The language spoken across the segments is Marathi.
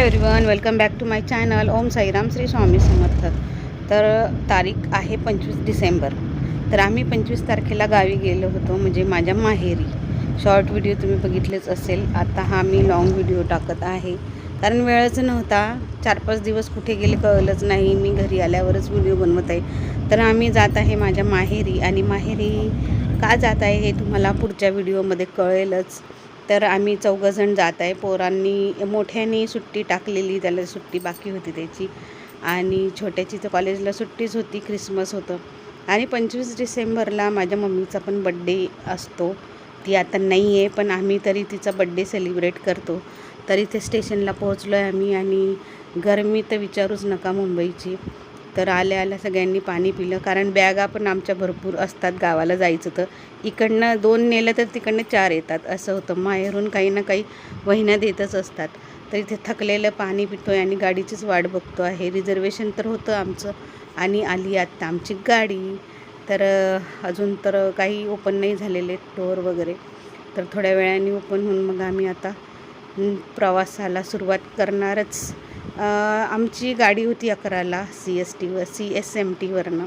Hello everyone welcome back to my channel Om Sairam Shri Swami Samarth. तर तारीख आहे पंचवीस डिसेंबर. तर आम्ही पंचवीस तारखेला गावी गेलो होतो म्हणजे माझ्या माहेरी. शॉर्ट व्हिडिओ तुम्ही बघितलेच असेल. आता हा मी लॉंग व्हिडिओ टाकत आहे. कारण वेळच नव्हता. चार पाच दिवस कुठे गेले कळलंच नाही. मी घरी आल्यावरच व्हिडिओ बनवत आहे. तर आम्ही जात आहे माझ्या माहेरी. आणि माहेरी का जात आहे हे तुम्हाला पुढच्या व्हिडिओमध्ये कळेलच. तर आम्ही चौघंजण जात आहे. पोरांनी मोठ्यानी सुट्टी टाकलेली त्याला सुट्टी बाकी होती त्याची. आणि छोट्याची तर कॉलेजला सुट्टीच होती ख्रिसमस होतं. आणि पंचवीस डिसेंबरला माझ्या मम्मीचा पण बड्डे असतो. ती आता नाही आहे पण आम्ही तरी तिचा बड्डे सेलिब्रेट करतो. तर इथे स्टेशनला पोहोचलो आहे आम्ही आणि गरमी तर विचारूच नका मुंबईची. तर आल्या आल्या सगळ्यांनी पाणी पिलं. कारण बॅगा पण आमच्या भरपूर असतात गावाला जायचं तर. इकडनं दोन नेलं तर तिकडनं चार येतात. असं होतं. माहेरून काही ना काही वहिन्या देतच असतात. तर इथे थकलेलं पाणी पितो आहे आणि गाडीचीच वाट बघतो आहे. रिझर्वेशन तर होतं आमचं. आणि आली आत्ता आमची गाडी. तर अजून तर काही ओपन नाही झालेले डोअर वगैरे. तर थोड्या वेळाने ओपन होऊन मग आम्ही आता प्रवासाला सुरुवात करणारच. आमची गाडी होती अकराला सी एस टीवर सी एस एम टीवरनं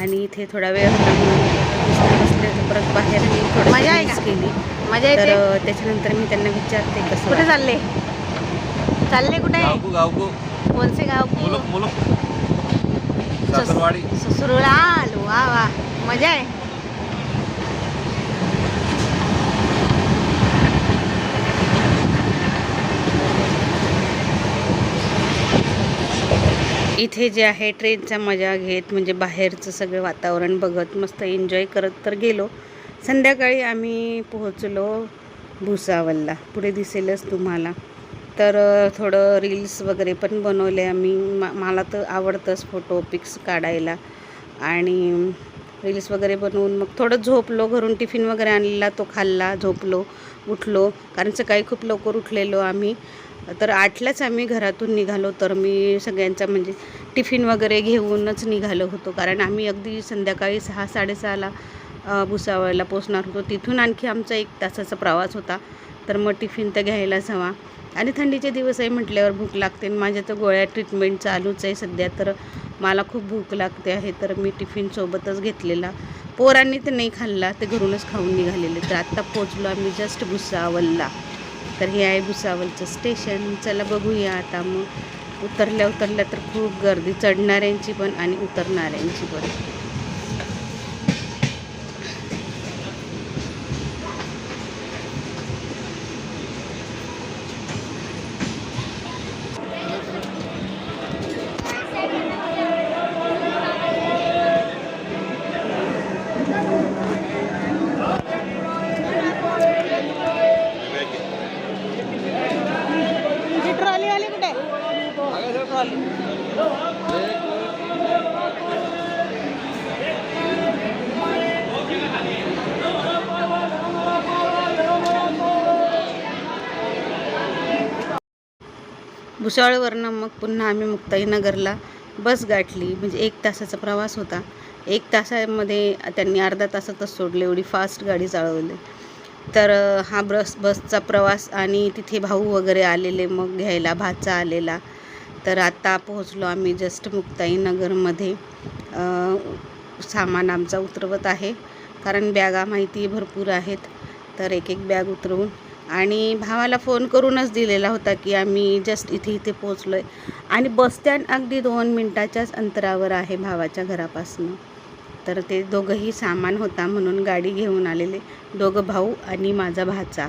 आणि इथे थोडा वेळ बसले तर परत बाहेर मी थोडं मजा आहे का? रील्स केली. मजा तर त्याच्यानंतर मी त्यांना विचारते कसं कुठे. चालले? चालले कुठे? कोणसे गाव मुलुक मुलुक. सासरवाडी. ससुराल वा वा. मजा आहे. इथे जे आहे ट्रेनचा मजा घेत म्हणजे बाहेरचं सगळं वातावरण बघत मस्त एन्जॉय करत तर गेलो. संध्याकाळी आम्ही पोहोचलो भुसावलला. पुढे दिसेलच तुम्हाला. तर थोडं रील्स वगैरे पण बनवले आम्ही. मा मला तर आवडतंच फोटो पिक्स काढायला. आणि रील्स वगैरे बनवून मग थोडं झोपलो. घरून टिफिन वगैरे आणलेला तो खाल्ला झोपलो उठलो. कारण सकाळी खूप लवकर उठलेलो आम्ही. तर आठलाच आम्ही घरातून निघालो तर मी सगळ्यांचा म्हणजे टिफिन वगैरे घेऊनच निघालो होतो. कारण आम्ही अगदी संध्याकाळी सहा साडेसहाला भुसावळला पोचणार होतो. तिथून आणखी आमचा एक तासाचा प्रवास होता. तर मग टिफिन तर घ्यायलाच हवा. आणि थंडीचे दिवस आहे म्हटल्यावर भूक लागते आणि माझ्या तर गोळ्या ट्रीटमेंट चालूच आहे सध्या. तर मला खूप भूक लागते आहे तर मी टिफिनसोबतच घेतलेला. पोरांनी तर नाही खाल्ला ते घरूनच खाऊन निघालेले. तर आत्ता पोचलो आम्ही जस्ट भुसावलला तर हे आहे भुसावलचं स्टेशन चला बघूया आता मग. उतरल्या उतरल्या तर खूप गर्दी. चढणाऱ्यांची पण आणि उतरणाऱ्यांची पण. भुसाळवरनं मग पुन्हा आम्ही मुक्ताईनगरला बस गाठली. म्हणजे एक तासाचा प्रवास होता. एक तासामध्ये त्यांनी अर्धा तासातच सोडले. एवढी फास्ट गाडी चालवली. तर हा बस बसचा प्रवास आणि तिथे भाऊ वगैरे आलेले मग घ्यायला भाचा आलेला. तर आता पोहोचलो आम्ही जस्ट मुक्ताईनगरमध्ये. सामान आमचा उतरवत आहे. कारण बॅगा माहिती भरपूर आहेत. तर एक एक बॅग उतरवून. आणि भावाला फोन करूनच दिलेला होता की आम्ही जस्ट इथे इथे पोचलो आहे आणि बसस्टँड अगदी दोन मिनटाच्याच अंतरावर आहे भावाच्या घरापासून. तर ते दोघंही सामान होता म्हणून गाडी घेऊन आलेले. दोघं भाऊ आणि माझा भाचा.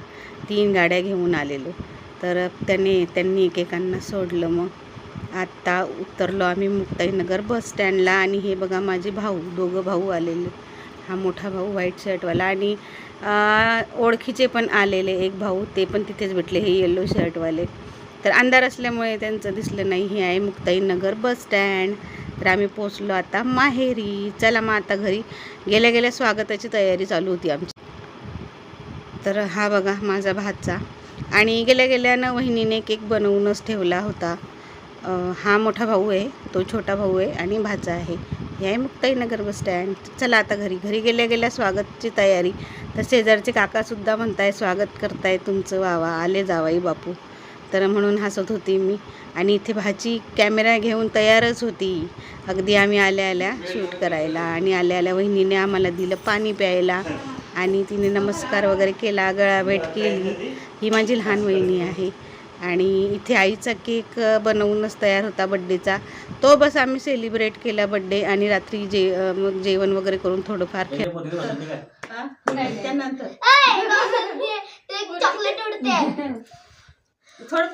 तीन गाड्या घेऊन आलेलो. तर त्याने त्यांनी एकेकांना सोडलं मग. आत्ता उतरलो आम्ही मुक्ताईनगर बस स्टँडला आणि हे बघा माझे भाऊ दोघं भाऊ आलेले. हा मोठा भाऊ व्हाईट शर्टवाला आणि ओळखीचे पण आलेले एक भाऊ ते पण तिथेच भेटले हे येलो शर्टवाले तर अंधार असल्यामुळे त्यांचं दिसलं नाही हे आहे मुक्ताईनगर बस स्टँड. तर आम्ही पोचलो आता माहेरी. चला मग आता घरी. गेल्या गेल्या स्वागताची तयारी चालू होती आमची. तर हा बघा माझा भाचा आणि गेल्या गेल्यानं वहिनीने केक बनवूनच ठेवला होता. हा मोठा भाऊ आहे तो छोटा भाऊ आहे आणि भाचा आहे. हे आहे मुक्ताईनगर बस स्टँड चला आता घरी. घरी गेल्या गेल्या स्वागतची तयारी. तर शेजारचे काकासुद्धा म्हणताय स्वागत करताय तुमचं वावा. आले जावाई बापू. तर म्हणून हसत होती मी. आणि इथे भाची कॅमेरा घेऊन तयारच होती. अगदी आम्ही आल्या आल्या शूट करायला आणि आल्या आल्या वहिनीने आम्हाला दिलं पाणी प्यायला आणि तिने नमस्कार वगैरे केला गळाभेट केली. ही माझी लहान वहिनी आहे. आणि इथे आईचा केक बनवूनच तयार होता बड्डेचा तो बस आम्ही सेलिब्रेट केला बड्डे आणि रात्री जे मग जेवण वगैरे करून थोडंफार खेळ त्यानंतर. चॉकलेट उडते. थोडं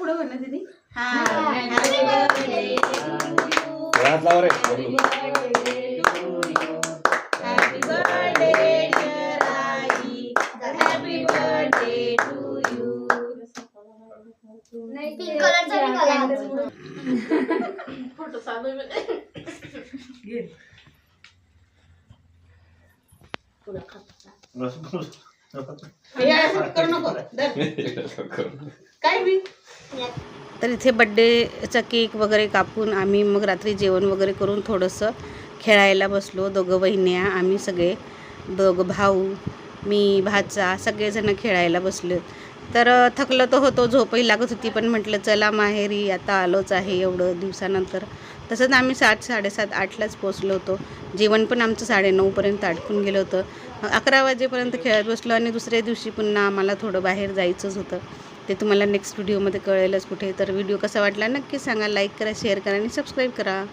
पिंक कलरचा निघाला तर इथे बड्डेचा केक वगैरे कापून आम्ही मग रात्री जेवण वगैरे करून थोडंसं खेळायला बसलो. दोघं बहिण्या आम्ही सगळे. दोघं भाऊ मी भाचा सगळेजण खेळायला बसलो तर थकलं तर होतो झोपही लागत होती पण म्हटलं चला माहेरी आता आलोच आहे एवढं दिवसानंतर. तसंच आम्ही सात साडेसात आठलाच पोचलो होतो. जेवण पण आमचं साडेनऊपर्यंत आटकून गेलं होतं. अकरा वाजेपर्यंत खेळत बसलो आणि दुसऱ्या दिवशी पुन्हा आम्हाला थोडं बाहेर जायचंच होतं. ते तुम्हाला नेक्स्ट व्हिडिओमध्ये कळेलच कुठे. तर व्हिडिओ कसा वाटला नक्की सांगा. लाईक करा शेअर करा आणि सबस्क्राईब करा.